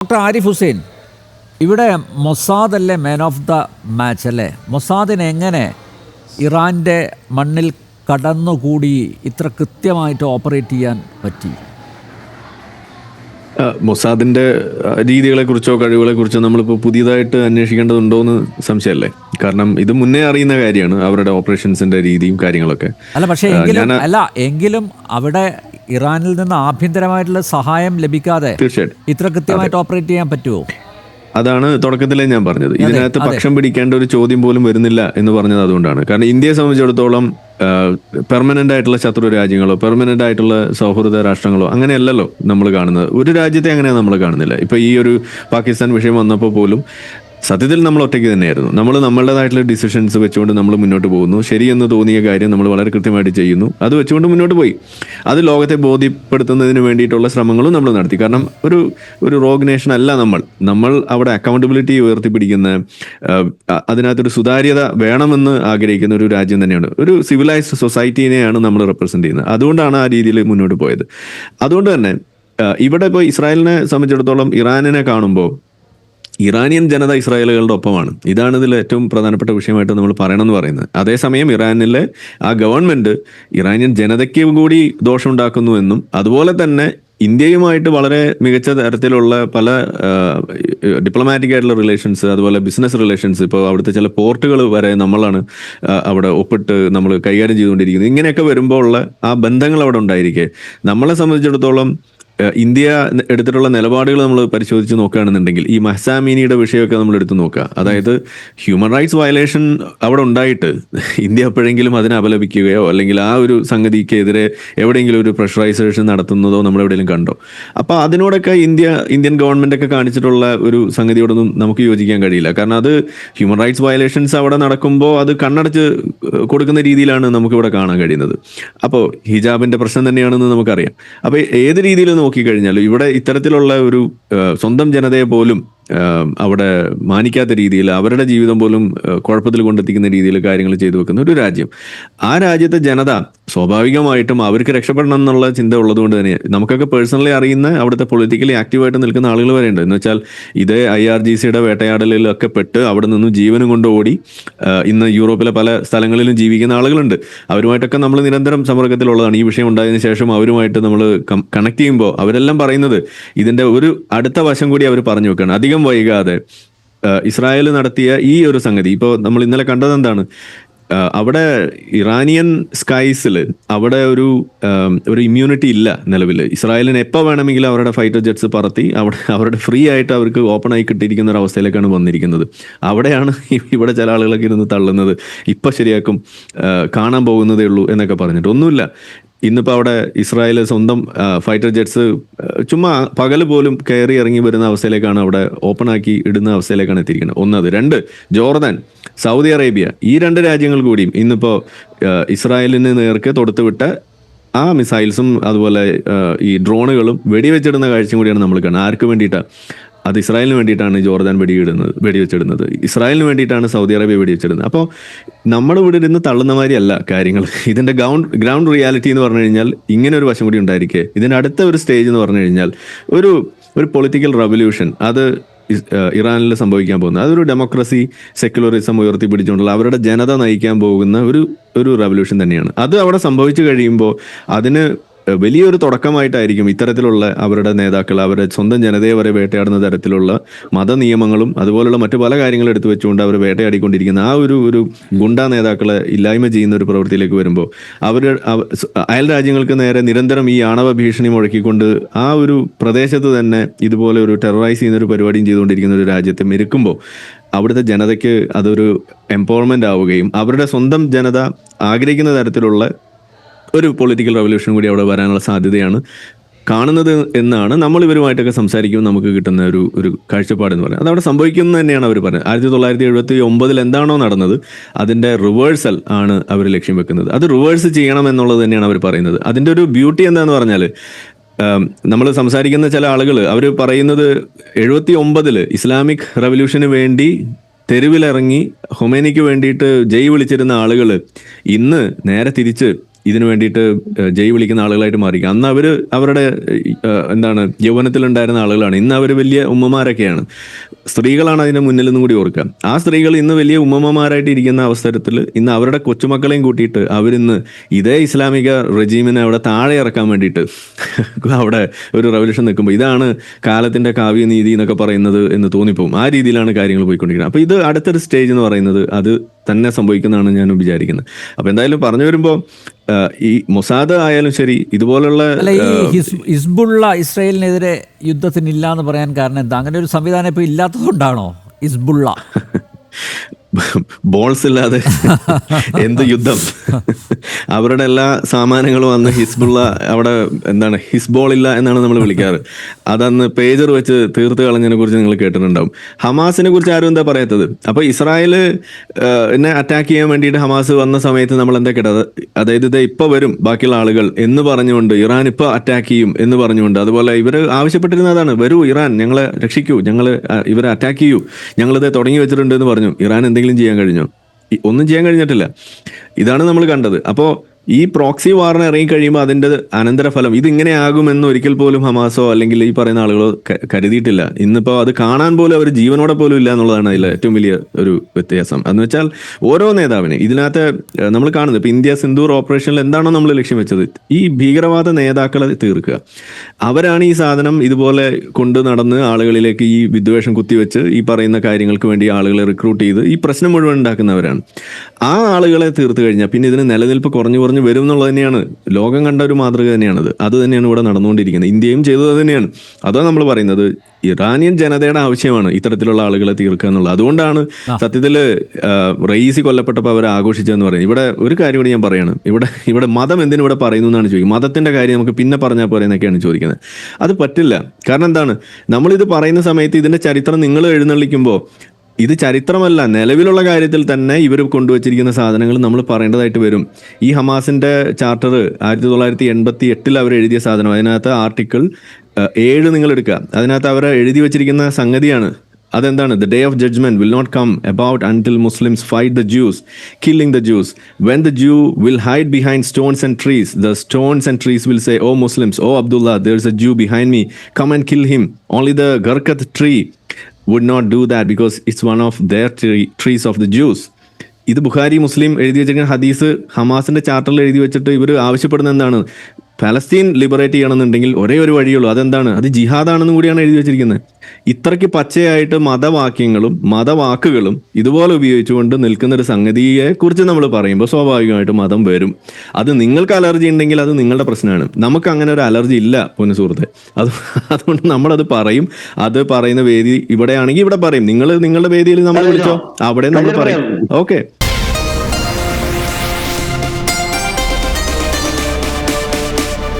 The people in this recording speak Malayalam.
ഡോക്ടർ ആരിഫ് ഹുസൈൻ ഇവിടെ മൊസാദ് അല്ലേ മാൻ ഓഫ് ദ മാച്ച് അല്ലേ? മൊസാദിനെ എങ്ങനെ ഇറാന്റെ മണ്ണിൽ കടന്നുകൂടി ഇത്ര കൃത്യമായിട്ട് ഓപ്പറേറ്റ് ചെയ്യാൻ പറ്റി? മൊസാദിന്റെ രീതികളെ കുറിച്ചോ കഴിവുകളെ കുറിച്ചോ നമ്മളിപ്പോൾ പുതിയതായിട്ട് അന്വേഷിക്കേണ്ടതുണ്ടോ എന്ന് സംശയമല്ലേ? കാരണം ഇത് മുന്നേ അറിയുന്ന കാര്യമാണ് അവരുടെ ഓപ്പറേഷൻസിന്റെ രീതിയും കാര്യങ്ങളൊക്കെ. അല്ല പക്ഷേ എങ്കിലും അല്ല എങ്കിലും അവിടെ ഇറാനിൽ നിന്ന് ആഭ്യന്തരമായിട്ടുള്ള സഹായം ലഭിക്കാതെ തീർച്ചയായിട്ടും. ഇത്ര കൃത്യമായിട്ട് ഓപ്പറേറ്റ് ചെയ്യാൻ പറ്റുമോ അതാണ് തുടക്കത്തിലേ ഞാൻ പറഞ്ഞത്. ഇതിനകത്ത്. പക്ഷം പിടിക്കേണ്ട ഒരു ചോദ്യം പോലും വരുന്നില്ല എന്ന് പറഞ്ഞത് അതുകൊണ്ടാണ്. കാരണം ഇന്ത്യയെ സംബന്ധിച്ചിടത്തോളം പെർമനന്റ് ആയിട്ടുള്ള ശത്രു രാജ്യങ്ങളോ പെർമനന്റ് ആയിട്ടുള്ള സൗഹൃദ രാഷ്ട്രങ്ങളോ അങ്ങനെയല്ലല്ലോ നമ്മൾ കാണുന്നത്. ഒരു രാജ്യത്തെ അങ്ങനെയാണ് നമ്മൾ കാണുന്നില്ല. ഇപ്പൊ ഈ ഒരു പാകിസ്ഥാൻ വിഷയം വന്നപ്പോൾ പോലും സത്യത്തിൽ നമ്മൾ ഒറ്റയ്ക്ക് തന്നെയായിരുന്നു. നമ്മൾ നമ്മളുടേതായിട്ടുള്ള ഡിസിഷൻസ് വെച്ചുകൊണ്ട് നമ്മൾ മുന്നോട്ട് പോകുന്നു. ശരിയെന്ന് തോന്നിയ കാര്യം നമ്മൾ വളരെ കൃത്യമായിട്ട് ചെയ്യുന്നു. അത് വെച്ചുകൊണ്ട് മുന്നോട്ട് പോയി. അത് ലോകത്തെ ബോധ്യപ്പെടുത്തുന്നതിന് വേണ്ടിയിട്ടുള്ള ശ്രമങ്ങളും നമ്മൾ നടത്തി. കാരണം ഒരു ഒരു റോഗ് നേഷൻ അല്ല നമ്മൾ. നമ്മൾ അവിടെ അക്കൗണ്ടബിലിറ്റി ഉയർത്തിപ്പിടിക്കുന്ന അതിനകത്തൊരു സുതാര്യത വേണമെന്ന് ആഗ്രഹിക്കുന്ന ഒരു രാജ്യം തന്നെയാണ്. ഒരു സിവിലൈസ്ഡ് സൊസൈറ്റീനെയാണ് നമ്മൾ റെപ്രസെന്റ് ചെയ്യുന്നത്. അതുകൊണ്ടാണ് ആ രീതിയിൽ മുന്നോട്ട് പോയത്. അതുകൊണ്ട് തന്നെ ഇവിടെ ഇപ്പോൾ ഇസ്രായേലിനെ സംബന്ധിച്ചിടത്തോളം ഇറാനിനെ കാണുമ്പോൾ ഇറാനിയൻ ജനത ഇസ്രായേലുകളുടെ ഒപ്പമാണ്. ഇതാണ് ഇതിൽ ഏറ്റവും പ്രധാനപ്പെട്ട വിഷയമായിട്ട് നമ്മൾ പറയണമെന്ന് പറയുന്നത്. അതേസമയം ഇറാനിലെ ആ ഗവൺമെന്റ് ഇറാനിയൻ ജനതയ്ക്ക് കൂടി ദോഷമുണ്ടാക്കുന്നു എന്നും അതുപോലെ തന്നെ ഇന്ത്യയുമായിട്ട് വളരെ മികച്ച തരത്തിലുള്ള പല ഡിപ്ലോമാറ്റിക് ആയിട്ടുള്ള റിലേഷൻസ് അതുപോലെ ബിസിനസ് റിലേഷൻസ് ഇപ്പോൾ അവിടുത്തെ ചില പോർട്ടുകൾ വരെ നമ്മളാണ് അവിടെ ഒപ്പിട്ട് നമ്മൾ കൈകാര്യം ചെയ്തുകൊണ്ടിരിക്കുന്നത്. ഇങ്ങനെയൊക്കെ വരുമ്പോൾ ഉള്ള ആ ബന്ധങ്ങൾ അവിടെ ഉണ്ടായിരിക്കെ. നമ്മളെ സംബന്ധിച്ചിടത്തോളം ഇന്ത്യ എടുത്തിട്ടുള്ള നിലപാടുകൾ നമ്മൾ പരിശോധിച്ച് നോക്കുകയാണെന്നുണ്ടെങ്കിൽ ഈ മഹസാമീനിയുടെ വിഷയമൊക്കെ നമ്മൾ എടുത്തു നോക്കുക. അതായത് ഹ്യൂമൻ റൈറ്റ്സ് വയലേഷൻ അവിടെ ഉണ്ടായിട്ട് ഇന്ത്യ എപ്പോഴെങ്കിലും അതിനെ അപലപിക്കുകയോ അല്ലെങ്കിൽ ആ ഒരു സംഗതിക്കെതിരെ എവിടെയെങ്കിലും ഒരു പ്രഷറൈസേഷൻ നടത്തുന്നതോ നമ്മൾ എവിടെയെങ്കിലും കണ്ടോ. അപ്പോൾ അതിനോടൊക്കെ ഇന്ത്യ ഇന്ത്യൻ ഗവൺമെന്റ് ഒക്കെ കാണിച്ചിട്ടുള്ള ഒരു സംഗതിയോടൊന്നും നമുക്ക് യോജിക്കാൻ കഴിയില്ല. കാരണം അത് ഹ്യൂമൻ റൈറ്റ്സ് വയലേഷൻസ് അവിടെ നടക്കുമ്പോൾ അത് കണ്ണടച്ച് കൊടുക്കുന്ന രീതിയിലാണ് നമുക്കിവിടെ കാണാൻ കഴിയുന്നത്. അപ്പോൾ ഹിജാബിന്റെ പ്രശ്നം തന്നെയാണെന്ന് നമുക്കറിയാം. അപ്പോൾ ഏത് രീതിയിൽ നോക്കിക്കഴിഞ്ഞാലും ഇവിടെ ഇത്തരത്തിലുള്ള ഒരു സ്വന്തം ജനതയെ പോലും അവിടെ മാനിക്കാത്ത രീതിയിൽ അവരുടെ ജീവിതം പോലും കുഴപ്പത്തിൽ കൊണ്ടെത്തിക്കുന്ന രീതിയിൽ കാര്യങ്ങൾ ചെയ്തു വെക്കുന്ന ഒരു രാജ്യം. ആ രാജ്യത്തെ ജനത സ്വാഭാവികമായിട്ടും അവർക്ക് രക്ഷപ്പെടണം എന്നുള്ള ചിന്ത ഉള്ളതുകൊണ്ട് തന്നെ നമുക്കൊക്കെ പേഴ്സണലി അറിയുന്ന അവിടുത്തെ പൊളിറ്റിക്കലി ആക്റ്റീവായിട്ട് നിൽക്കുന്ന ആളുകൾ വരെ ഉണ്ട് എന്ന് വെച്ചാൽ ഇത് ഐ ആർ ജി സിയുടെ വേട്ടയാടലിലൊക്കെ പെട്ട് അവിടെ നിന്നും ജീവനും കൊണ്ട് ഓടി ഇന്ന് യൂറോപ്പിലെ പല സ്ഥലങ്ങളിലും ജീവിക്കുന്ന ആളുകളുണ്ട്. അവരുമായിട്ടൊക്കെ നമ്മൾ നിരന്തരം സമ്പർക്കത്തിലുള്ളതാണ്. ഈ വിഷയം ഉണ്ടായതിനു ശേഷം അവരുമായിട്ട് നമ്മൾ കണക്ട് ചെയ്യുമ്പോൾ അവരെല്ലാം പറയുന്നത് ഇതിന്റെ ഒരു അടുത്ത വശം കൂടി അവർ പറഞ്ഞു വെക്കുകയാണ്. അധികം വൈകാതെ ഏഹ് ഇസ്രായേൽ നടത്തിയ ഈ ഒരു സംഗതി. ഇപ്പോൾ നമ്മൾ ഇന്നലെ കണ്ടത് എന്താണ്? അവിടെ ഇറാനിയൻ സ്കൈസിൽ അവിടെ ഒരു ഒരു ഇമ്മ്യൂണിറ്റി ഇല്ല നിലവിൽ. ഇസ്രായേലിന് എപ്പോൾ വേണമെങ്കിലും അവരുടെ ഫൈറ്റർ ജെറ്റ്സ് പറത്തി അവിടെ അവരുടെ ഫ്രീ ആയിട്ട് അവർക്ക് ഓപ്പൺ ആയി കിട്ടിയിരിക്കുന്ന ഒരു അവസ്ഥയിലേക്കാണ് വന്നിരിക്കുന്നത്. അവിടെയാണ് ഇവിടെ ചില ആളുകളൊക്കെ ഇരുന്ന് തള്ളുന്നത്. ഇപ്പം ശരിയാക്കും കാണാൻ പോകുന്നതേ ഉള്ളൂ എന്നൊക്കെ പറഞ്ഞിട്ട്. ഒന്നുമില്ല. ഇന്നിപ്പോൾ അവിടെ ഇസ്രായേൽ സ്വന്തം ഫൈറ്റർ ജെറ്റ്സ് ചുമ്മാ പകൽ പോലും കയറി ഇറങ്ങി വരുന്ന അവസ്ഥയിലേക്കാണ് അവിടെ ഓപ്പൺ ആക്കി ഇടുന്ന അവസ്ഥയിലേക്കാണ് എത്തിയിരിക്കുന്നത്. ഒന്നത്. രണ്ട് ജോർദാൻ സൗദി അറേബ്യ ഈ രണ്ട് രാജ്യങ്ങൾ കൂടിയും ഇന്നിപ്പോൾ ഇസ്രായേലിന് നേർക്ക് തൊടുത്തുവിട്ട ആ മിസൈൽസും അതുപോലെ ഈ ഡ്രോണുകളും വെടിവെച്ചിടുന്ന കാഴ്ചയും കൂടിയാണ് നമ്മൾ കാണുന്നത് ആർക്ക് വേണ്ടിയിട്ടാണ് അത് ഇസ്രായേലിന് വേണ്ടിയിട്ടാണ് ജോർദാൻ വെടിയിടുന്നത് വെടിവെച്ചിടുന്നത്. ഇസ്രായേലിന് വേണ്ടിയിട്ടാണ് സൗദി അറേബ്യ വെടിവെച്ചിടുന്നത്. അപ്പോൾ നമ്മൾ ഇവിടെ ഇരുന്ന് തള്ളുന്ന മാതിരിയല്ല കാര്യങ്ങൾ. ഇതിന്റെ ഗ്രൗണ്ട് ഗ്രൗണ്ട് റിയാലിറ്റി എന്ന് പറഞ്ഞു കഴിഞ്ഞാൽ ഇങ്ങനെ ഒരു വശം കൂടി ഉണ്ടായിരിക്കേ. ഇതിന്റെ അടുത്ത ഒരു സ്റ്റേജ് എന്ന് പറഞ്ഞു കഴിഞ്ഞാൽ ഒരു ഒരു പൊളിറ്റിക്കൽ റവല്യൂഷൻ അത് ഇറാനിൽ സംഭവിക്കാൻ പോകുന്നത്. അതൊരു ഡെമോക്രസി സെക്യുലറിസം ഉയർത്തിപ്പിടിച്ചുകൊണ്ടുള്ള അവരുടെ ജനത നയിക്കാൻ പോകുന്ന ഒരു ഒരു റവല്യൂഷൻ തന്നെയാണ്. അത് അവിടെ സംഭവിച്ചു കഴിയുമ്പോൾ അതിന് വലിയൊരു തുടക്കമായിട്ടായിരിക്കും ഇത്തരത്തിലുള്ള അവരുടെ നേതാക്കൾ അവരുടെ സ്വന്തം ജനതയെ വരെ വേട്ടയാടുന്ന തരത്തിലുള്ള മത നിയമങ്ങളും അതുപോലുള്ള മറ്റു പല കാര്യങ്ങളും എടുത്തു വെച്ചുകൊണ്ട് അവർ വേട്ടയാടിക്കൊണ്ടിരിക്കുന്ന ആ ഒരു ഒരു ഗുണ്ടാ നേതാക്കളെ ഇല്ലായ്മ ചെയ്യുന്ന ഒരു പ്രവൃത്തിയിലേക്ക് വരുമ്പോൾ അവർ അയൽ രാജ്യങ്ങൾക്ക് നേരെ നിരന്തരം ഈ ആണവ ഭീഷണി മുഴക്കിക്കൊണ്ട് ആ ഒരു പ്രദേശത്ത് തന്നെ ഇതുപോലെ ഒരു ടെററൈസ് ചെയ്യുന്ന ഒരു പരിപാടിയും ചെയ്തുകൊണ്ടിരിക്കുന്ന ഒരു രാജ്യത്തെ മെരുക്കുമ്പോൾ അവിടുത്തെ ജനതയ്ക്ക് അതൊരു എംപവർമെന്റ് ആവുകയും അവരുടെ സ്വന്തം ജനത ആഗ്രഹിക്കുന്ന തരത്തിലുള്ള ഒരു പൊളിറ്റിക്കൽ റവല്യൂഷൻ കൂടി അവിടെ വരാനുള്ള സാധ്യതയാണ് കാണുന്നത് എന്നാണ് നമ്മൾ ഇവരുമായിട്ടൊക്കെ സംസാരിക്കുമ്പോൾ നമുക്ക് കിട്ടുന്ന ഒരു ഒരു കാഴ്ചപ്പാട് എന്ന് പറയുന്നത്. അതവിടെ സംഭവിക്കുന്നത് തന്നെയാണ് അവർ പറഞ്ഞത്. ആയിരത്തി തൊള്ളായിരത്തി എഴുപത്തി ഒമ്പതിൽ എന്താണോ നടന്നത് അതിന്റെ റിവേഴ്സൽ ആണ് അവർ ലക്ഷ്യം വെക്കുന്നത്. അത് റിവേഴ്സ് ചെയ്യണം എന്നുള്ളത് തന്നെയാണ് അവർ പറയുന്നത്. അതിന്റെ ഒരു ബ്യൂട്ടി എന്താണെന്ന് പറഞ്ഞാൽ നമ്മൾ സംസാരിക്കുന്ന ചില ആളുകൾ അവർ പറയുന്നത് എഴുപത്തി ഒമ്പതിൽ ഇസ്ലാമിക് റവല്യൂഷന് വേണ്ടി തെരുവിലിറങ്ങി ഹൊമേനിക്ക് വേണ്ടിയിട്ട് ജയ് വിളിച്ചിരുന്ന ആളുകൾ ഇന്ന് നേരെ തിരിച്ച് ഇതിനു വേണ്ടിയിട്ട് ജയ് വിളിക്കുന്ന ആളുകളായിട്ട് മാറി അന്ന് അവർ അവരുടെ എന്താണ് യൗവനത്തിലുണ്ടായിരുന്ന ആളുകളാണ്. ഇന്ന് അവർ വലിയ ഉമ്മമാരൊക്കെയാണ്. സ്ത്രീകളാണ് അതിന്റെ മുന്നിൽ നിന്നും കൂടി ഓർക്കുക. ആ സ്ത്രീകൾ ഇന്ന് വലിയ ഉമ്മമാരായിട്ട് ഇരിക്കുന്ന അവസരത്തിൽ ഇന്ന് അവരുടെ കൊച്ചുമക്കളെയും കൂട്ടിയിട്ട് അവരിന്ന് ഇതേ ഇസ്ലാമിക റെജീമിനെ അവിടെ താഴെ ഇറക്കാൻ വേണ്ടിയിട്ട് അവിടെ ഒരു റവല്യൂഷൻ നിൽക്കുമ്പോൾ ഇതാണ് കാലത്തിന്റെ കാവ്യനീതി എന്നൊക്കെ പറയുന്നത് എന്ന് തോന്നിപ്പോവും. ആ രീതിയിലാണ് കാര്യങ്ങൾ പോയിക്കൊണ്ടിരിക്കുന്നത്. അപ്പൊ ഇത് അടുത്തൊരു സ്റ്റേജ് എന്ന് പറയുന്നത് അത് തന്നെ സംഭവിക്കുന്നതാണ് ഞാൻ വിചാരിക്കുന്നത്. അപ്പൊ എന്തായാലും പറഞ്ഞു വരുമ്പോൾ ഈ മൊസാദ് ആയാലും ശരി ഇതുപോലുള്ള ഹിസ്ബുള്ള ഇസ്രായേലിനെതിരെ യുദ്ധത്തിനില്ല എന്ന് പറയാൻ കാരണം എന്താ? അങ്ങനെ ഒരു സംവിധാനം ഇപ്പൊ ഇല്ലാത്തതുകൊണ്ടാണോ ഹിസ്ബുള്ള? ബോൾസ് ഇല്ലാതെ എന്ത് യുദ്ധം? അവരുടെ എല്ലാ സാമാനങ്ങളും അന്ന് ഹിസ്ബുള്ള അവിടെ എന്താണ് ഹിസ്ബോൾ ഇല്ല എന്നാണ് നമ്മൾ വിളിക്കാറ്. അതന്ന് പേജർ വെച്ച് തീർത്ത് കളഞ്ഞതിനെ കുറിച്ച് നിങ്ങൾ കേട്ടിട്ടുണ്ടാവും. ഹമാസിനെ കുറിച്ച് ആരും എന്താ പറയാത്തത്? അപ്പൊ ഇസ്രായേൽ എന്നെ അറ്റാക്ക് ചെയ്യാൻ വേണ്ടിയിട്ട് ഹമാസ് വന്ന സമയത്ത് നമ്മൾ എന്താ കേട്ടത്? അതായത് ഇത് ഇപ്പൊ വരും ബാക്കിയുള്ള ആളുകൾ എന്ന് പറഞ്ഞുകൊണ്ട് ഇറാൻ ഇപ്പൊ അറ്റാക്ക് ചെയ്യും എന്ന് പറഞ്ഞുകൊണ്ട് അതുപോലെ ഇവർ ആവശ്യപ്പെട്ടിരുന്നതാണ് വരൂ ഇറാൻ ഞങ്ങളെ രക്ഷിക്കൂ ഞങ്ങൾ ഇവരെ അറ്റാക്ക് ചെയ്യൂ. ഞങ്ങളിത് തുടങ്ങി വെച്ചിട്ടുണ്ട് എന്ന് പറഞ്ഞു. ഇറാൻ എന്തെങ്കിലും ചെയ്യാൻ കഴിഞ്ഞോ? ഒന്നും ചെയ്യാൻ കഴിഞ്ഞിട്ടില്ല. ഇതാണ് നമ്മൾ കണ്ടത്. അപ്പോൾ ഈ പ്രോക്സി വാറിന് ഇറങ്ങി കഴിയുമ്പോൾ അതിന്റെ അനന്തരഫലം ഇത് ഇങ്ങനെ ആകുമെന്ന് ഒരിക്കൽ പോലും ഹമാസോ അല്ലെങ്കിൽ ഈ പറയുന്ന ആളുകളോ കരുതിയിട്ടില്ല. ഇന്നിപ്പോ അത് കാണാൻ പോലും അവർ ജീവനോടെ പോലും ഇല്ല എന്നുള്ളതാണ് അതിലെ ഏറ്റവും വലിയ ഒരു വ്യത്യാസം. എന്ന് വെച്ചാൽ ഓരോ നേതാവിനെ ഇതിനകത്ത് നമ്മൾ കാണുന്നത് ഇപ്പൊ ഇന്ത്യ സിന്ദൂർ ഓപ്പറേഷനിൽ എന്താണോ നമ്മൾ ലക്ഷ്യം വെച്ചത്. ഈ ഭീകരവാദ നേതാക്കളെ തീർക്കുക. അവരാണ് ഈ സാധനം ഇതുപോലെ കൊണ്ടു നടന്ന് ആളുകളിലേക്ക് ഈ വിദ്വേഷം കുത്തിവെച്ച് ഈ പറയുന്ന കാര്യങ്ങൾക്ക് വേണ്ടി ആളുകളെ റിക്രൂട്ട് ചെയ്ത് ഈ പ്രശ്നം മുഴുവൻ ഉണ്ടാക്കുന്നവരാണ്. ആ ആളുകളെ തീർത്തു കഴിഞ്ഞാൽ പിന്നെ ഇതിന് നിലനിൽപ്പ് കുറഞ്ഞു കുറഞ്ഞു വരും എന്നുള്ളത് തന്നെയാണ്. ലോകം കണ്ട ഒരു മാതൃക തന്നെയാണത്. അത് തന്നെയാണ് ഇവിടെ നടന്നുകൊണ്ടിരിക്കുന്നത്. ഇന്ത്യയും ചെയ്തത് തന്നെയാണ്. അതാണ് നമ്മൾ പറയുന്നത്. ഇറാനിയൻ ജനതയുടെ ആവശ്യമാണ് ഇത്തരത്തിലുള്ള ആളുകളെ തീർക്കുക എന്നുള്ളത്. അതുകൊണ്ടാണ് സത്യത്തിൽ ആ, റയീസി കൊല്ലപ്പെട്ടപ്പോൾ അവർ ആഘോഷിച്ചതെന്ന് പറയുന്നത്. ഇവിടെ ഒരു കാര്യം കൂടി ഞാൻ പറയാണ്. ഇവിടെ ഇവിടെ മതം എന്തിനു ഇവിടെ പറയുന്നു എന്നാണ് ചോദിക്കുന്നത്. മതത്തിന്റെ കാര്യം നമുക്ക് പിന്നെ പറഞ്ഞാൽ പോലെ എന്നൊക്കെയാണ് ചോദിക്കുന്നത്. അത് പറ്റില്ല. കാരണം എന്താണ്? നമ്മളിത് പറയുന്ന സമയത്ത് ഇതിന്റെ ചരിത്രം നിങ്ങൾ എഴുന്നള്ളിക്കുമ്പോൾ ഇത് ചരിത്രമല്ല. നിലവിലുള്ള കാര്യത്തിൽ തന്നെ ഇവർ കൊണ്ടുവച്ചിരിക്കുന്ന സാധനങ്ങൾ നമ്മൾ പറയേണ്ടതായിട്ട് വരും. ഈ ഹമാസിന്റെ ചാർട്ടർ ആയിരത്തി തൊള്ളായിരത്തി എൺപത്തി എട്ടിൽ അവർ എഴുതിയ സാധനം. അതിനകത്ത് ആർട്ടിക്കിൾ ഏഴ് നിങ്ങൾ എടുക്കുക. അതിനകത്ത് അവർ എഴുതി വെച്ചിരിക്കുന്ന സംഗതിയാണ്. അതെന്താണ്? The day of judgment will not come about until Muslims fight the Jews killing the Jews when the Jew will hide behind stones and trees the stones and trees will say O Muslims O Abdullah there is a Jew behind me come and kill him only the Gharqad tree would not do that because it's one of their trees of the Jews ഇത് ബുഖാരി മുസ്ലിം എഴുതി വെച്ചിരിക്കുന്ന ഹദീസ് ഹമാസിന്റെ ചാർട്ടറിൽ എഴുതി വെച്ചിട്ട് ഇവർ ആവശ്യപ്പെടുന്ന എന്താണ്? ഫലസ്തീൻ ലിബറേറ്റ് ചെയ്യണമെന്നുണ്ടെങ്കിൽ ഒരേ ഒരു വഴിയുള്ളൂ. അതെന്താണ്? അത് ജിഹാദാണെന്നും കൂടിയാണ് എഴുതി വെച്ചിരിക്കുന്നത്. ഇത്രയ്ക്ക് പച്ചയായിട്ട് മതവാക്യങ്ങളും മതവാക്കുകളും ഇതുപോലെ ഉപയോഗിച്ചുകൊണ്ട് നിൽക്കുന്ന ഒരു സംഗതിയെ കുറിച്ച് നമ്മൾ പറയുമ്പോൾ സ്വാഭാവികമായിട്ട് മതം വരും. അത് നിങ്ങൾക്ക് അലർജി ഉണ്ടെങ്കിൽ അത് നിങ്ങളുടെ പ്രശ്നമാണ്. നമുക്ക് അങ്ങനെ ഒരു അലർജി ഇല്ല പൊന്നു സുഹൃത്തെ. അത് അതുകൊണ്ട് നമ്മളത് പറയും. അത് പറയുന്ന വേദി ഇവിടെയാണെങ്കിൽ ഇവിടെ പറയും. നിങ്ങൾ നിങ്ങളുടെ വേദിയിൽ നമ്മൾ വിളിച്ചോ? അവിടെ നമ്മൾ പറയും. ഓക്കെ.